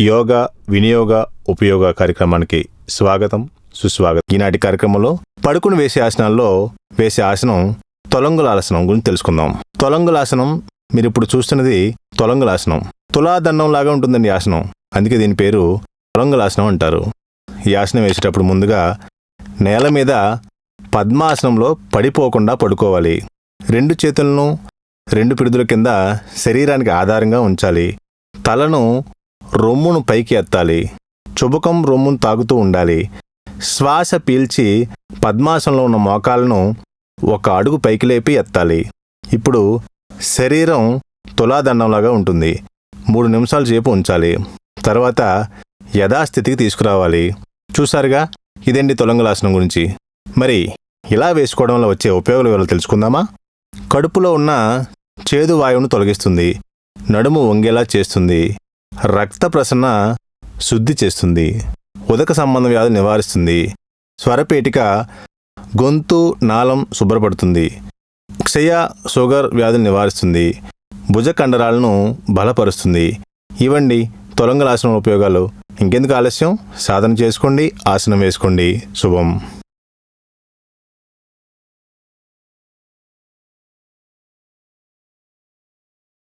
యోగా వినియోగ ఉపయోగ కార్యక్రమానికి స్వాగతం సుస్వాగతం. ఈనాటి కార్యక్రమంలో పడుకుని వేసే ఆసనాల్లో వేసే ఆసనం తొలంగులాసనం గురించి తెలుసుకుందాం. తొలంగులాసనం మీరు ఇప్పుడు చూస్తున్నది తొలంగులాసనం. తులాదండం లాగా ఉంటుందండి ఆసనం. అందుకే దీని పేరు తొలంగులాసనం అంటారు. ఈ ఆసనం వేసేటప్పుడు ముందుగా నేల మీద పద్మాసనంలో పడిపోకుండా పడుకోవాలి. రెండు చేతులను రెండు పిడుదుల కింద శరీరానికి ఆధారంగా ఉంచాలి. తలను రొమ్మును పైకి ఎత్తాలి. చుబకం రొమ్మును తాగుతూ ఉండాలి. శ్వాస పీల్చి పద్మాసనంలో ఉన్న మోకాలను ఒక అడుగు పైకి లేపి ఎత్తాలి. ఇప్పుడు శరీరం తులాదండంలాగా ఉంటుంది. మూడు నిమిషాల సేపు ఉంచాలి. తర్వాత యథాస్థితికి తీసుకురావాలి. చూసారుగా ఇదండి తొలంగలాసనం గురించి? మరి ఇలా వేసుకోవడం వల్ల వచ్చే ఉపయోగాలు వివరాలు తెలుసుకుందామా? కడుపులో ఉన్న చేదు వాయువును తొలగిస్తుంది. నడుము వంగేలా చేస్తుంది. రక్త ప్రసరణ శుద్ధి చేస్తుంది ఉదక సంబంధ వ్యాధులు నివారిస్తుంది స్వరపేటిక గొంతు నాళం శుభ్రపడుతుంది క్షయ షుగర్ వ్యాధులు నివారిస్తుంది భుజ కండరాలను బలపరుస్తుంది. ఇవ్వండి తొలంగల ఆసనం ఉపయోగాలు. ఇంకెందుకు ఆలస్యం? సాధన చేసుకోండి ఆసనం వేసుకోండి. శుభం.